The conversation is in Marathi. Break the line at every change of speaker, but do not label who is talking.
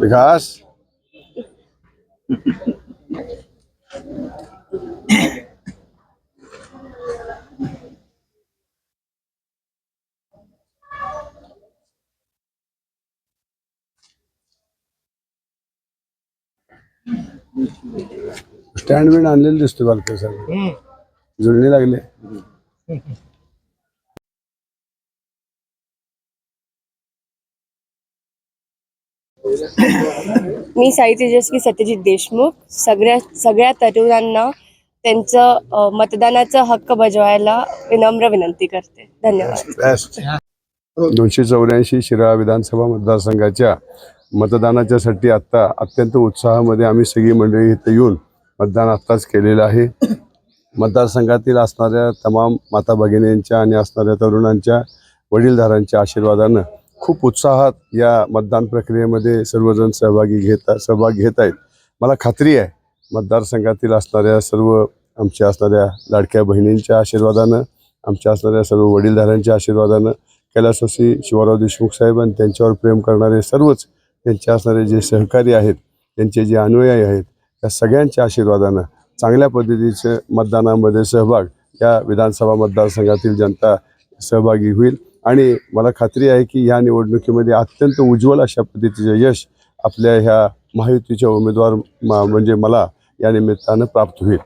विकास स्टँड बिंड आणलेलं दिसतो बालके सर जुळणी लागले।
मी साई तेजस्वी सत्यजित देशमुख सगळ्या सगळ्या तरुणांना त्यांचं मतदानाचा हक्क बजवायला विनम्र विनंती करते. धन्यवाद.
दोनशे चौऱ्याऐंशी शिराळा विधानसभा मतदारसंघाच्या मतदानाच्यासाठी आत्ता अत्यंत उत्साहामध्ये आम्ही सगळी मंडळी इथे येऊन मतदान आत्ताच केलेलं आहे. मतदारसंघातील असणाऱ्या तमाम माता भगिनींच्या आणि असणाऱ्या तरुणांच्या वडीलधारांच्या आशीर्वादानं खूप उत्साहात या मतदान प्रक्रियेमध्ये सर्वजण सहभागी घेत सहभाग घेत आहेत. मला खात्री आहे मतदारसंघातील असणाऱ्या सर्व आमच्या असणाऱ्या लाडक्या बहिणींच्या आशीर्वादानं आमच्या असणाऱ्या सर्व वडीलधाऱ्यांच्या आशीर्वादानं कैलासवासी शिवराव देशमुख साहेब आणि त्यांच्यावर प्रेम करणारे सर्वच त्यांचे असणारे जे सहकारी आहेत त्यांचे जे अनुयायी आहेत त्या सगळ्यांच्या आशीर्वादानं चांगल्या पद्धतीचं मतदानामध्ये सहभाग या विधानसभा मतदारसंघातील जनता सहभागी होईल. आणि मला खात्री आहे की या निवडणुकीमध्ये अत्यंत उज्ज्वल अशा पद्धतीचं यश आपल्या ह्या महायुतीच्या उमेदवार म्हणजे मला या निमित्तानं प्राप्त होईल.